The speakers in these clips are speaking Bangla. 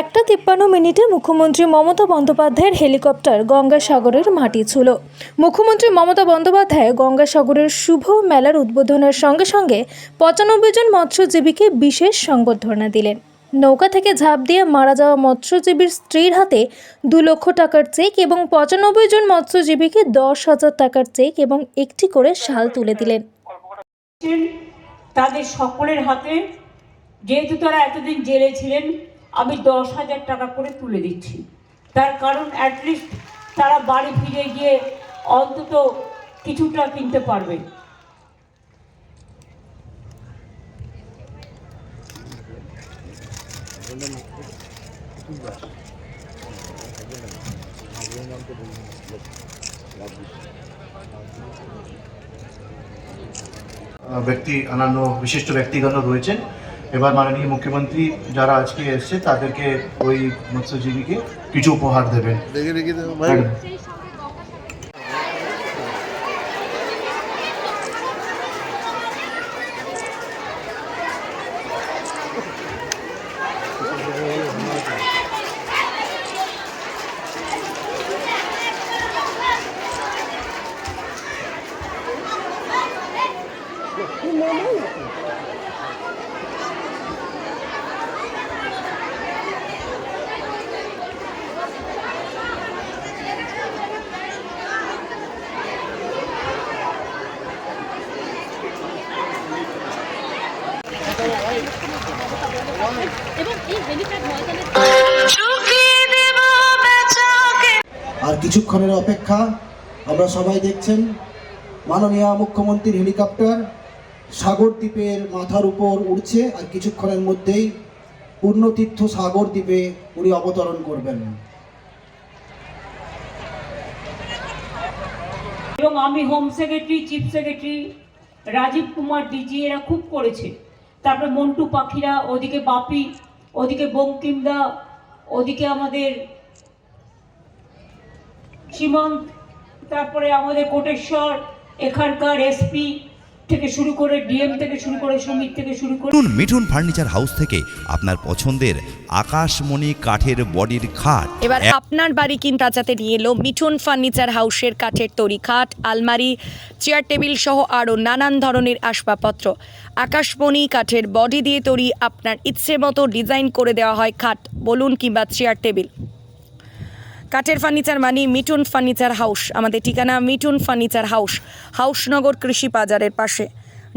একটা তিপ্পান্ন মিনিটে মুখ্যমন্ত্রী মমতা বন্দ্যোপাধ্যায়ের হেলিকপ্টার গঙ্গাসাগরের মাটি ছুল। মুখ্যমন্ত্রী মমতা বন্দ্যোপাধ্যায় গঙ্গাসাগরের শুভ মেলার উদ্বোধনের সঙ্গে সঙ্গে পঁচানব্বই জন মৎস্যজীবীকে বিশেষ সংবর্ধনা দিলেন। নৌকা থেকে ঝাঁপ দিয়ে মারা যাওয়া মৎস্যজীবীর স্ত্রীর হাতে দু লক্ষ টাকার চেক এবং পঁচানব্বই জন মৎস্যজীবীকে দশ হাজার টাকার চেক এবং একটি করে শাল তুলে দিলেন। তাদের সকলের হাতে, যেহেতু তারা এতদিন জেলে ছিলেন আমি দশ হাজার টাকা করে তুলে দিচ্ছি। তার কারণ অ্যাটলিস্ট তারা বাড়ি ফিরে গিয়ে অন্তত কিছুটা কিনতে পারবে। ব্যক্তি, অন্যান্য বিশিষ্ট ব্যক্তিগণ রয়েছেন। এবার মাননীয় মুখ্যমন্ত্রী যারা আজকে এসছে তাদেরকে ওই মৎস্যজীবীকে কিছু উপহার দেবেন দেখে রেখে আর কিছুক্ষণের অপেক্ষা আমরা সবাই দেখছেন মাননীয় মুখ্যমন্ত্রীর হেলিকপ্টার সাগর দ্বীপের মাথার উপর উড়ছে আর কিছুক্ষণের মধ্যেই পূর্ণতীর্থ সাগর দ্বীপে উনি অবতরণ করবেন। এবং আমি home secretary chief secretary Rajiv Kumar DG এরা খুব করেছে। তারপরে মন্টু পাখিরা, ওদিকে বাপি, ওদিকে বঙ্কিমদা, ওদিকে আমাদের সীমন্ত, তারপরে আমাদের কোটেশ্বর, এখানকার এসপি থেকে শুরু করে ডিএম থেকে শুরু করে সমিত থেকে শুরু করে মিঠুন ফার্নিচার হাউস থেকে আপনার পছন্দের আকাশমণি কাঠের বডির খাট। এবার আপনার বাড়ি কিন প্রাচাতে নিয়ে এলো মিঠুন ফার্নিচার হাউসের কাঠের তৈরি খাট আলমারি চেয়ার টেবিল সহ আরও নানান ধরনের আসবাবপত্র। আকাশমণি কাঠের বডি দিয়ে তৈরি আপনার ইচ্ছে মতো ডিজাইন করে দেওয়া হয় খাট বলুন কিংবা চেয়ার টেবিল। কাঠের ফার্নিচার মানি মিঠুন ফার্নিচার হাউস আমাদের ঠিকানা মিঠুন ফার্নিচার হাউস হাউসনগর কৃষি বাজারের পাশে।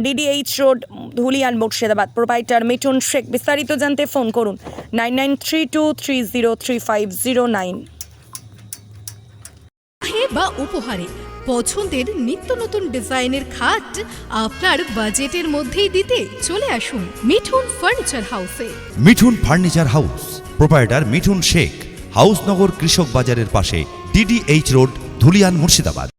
DDH road Dhulian Murshidabad. Provider Mithun Shaikh. বিস্তারিত জানতে ফোন করুন nine nine three two three zero three five zero nine বা উপহারে পছন্দের নিত্য নতুন ডিজাইনের খাট আপনার বাজেটের মধ্যেই দিতে চলে আসুন মিঠুন ফার্নিচার হাউসে Mithun Furniture House proprietor Mithun Shaikh. Housnagar কৃষক বাজারের পাশে ডিডিএইচ রোড ধুলিয়ান মুর্শিদাবাদ।